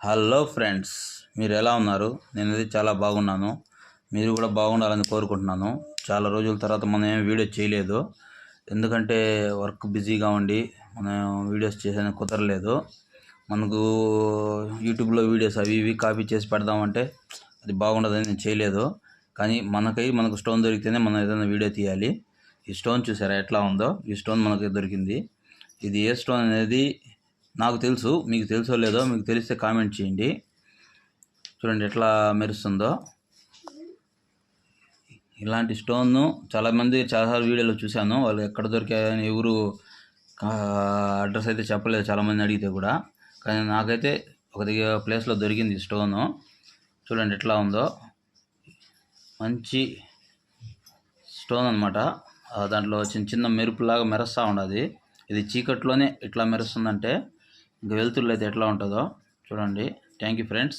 Hello friends మీరు ఎలా ఉన్నారు? నేను అయితే చాలా బాగున్నాను. మీరు కూడా బాగుండాలని కోరుకుంటున్నాను. చాలా రోజుల తర్వాత మనం ఏం వీడియో చేయలేదు. ఎందుకంటే వర్క్ బిజీగా ఉండి మనం వీడియోస్ చేసేందుకు కుదరలేదు. మనకు యూట్యూబ్లో వీడియోస్ అవి ఇవి కాపీ చేసి పెడదామంటే అది బాగుండదని నేను చేయలేదు. కానీ మనకై మనకు స్టోన్ దొరికితేనే మనం ఏదైనా వీడియో తీయాలి. ఈ స్టోన్ చూసారా? ఎట్లా ఉందో? ఈ స్టోన్ మనకి దొరికింది. ఇది ఏ స్టోన్ అనేది నాకు తెలుసు మీకు తెలుసో లేదో మీకు తెలిస్తే కామెంట్ చేయండి. చూడండి ఎట్లా మెరుస్తుందో. ఇలాంటి స్టోన్ను చాలామంది చాలాసార్లు వీడియోలో చూశాను. వాళ్ళు ఎక్కడ దొరికాయని ఎవరు అడ్రస్ అయితే చెప్పలేదు చాలామంది అడిగితే కూడా. కానీ నాకైతే ఒక దగ్గర ప్లేస్లో దొరికింది స్టోను. చూడండి ఎట్లా ఉందో. మంచి స్టోన్ అనమాట దాంట్లో చిన్న చిన్న మెరుపులాగా మెరుస్తూ ఉండదు. ఇది చీకట్లోనే ఇట్లా మెరుస్తుందంటే ఇంక వెలుతురులో అయితే ఎట్లా ఉంటుందో చూడండి. Thank you friends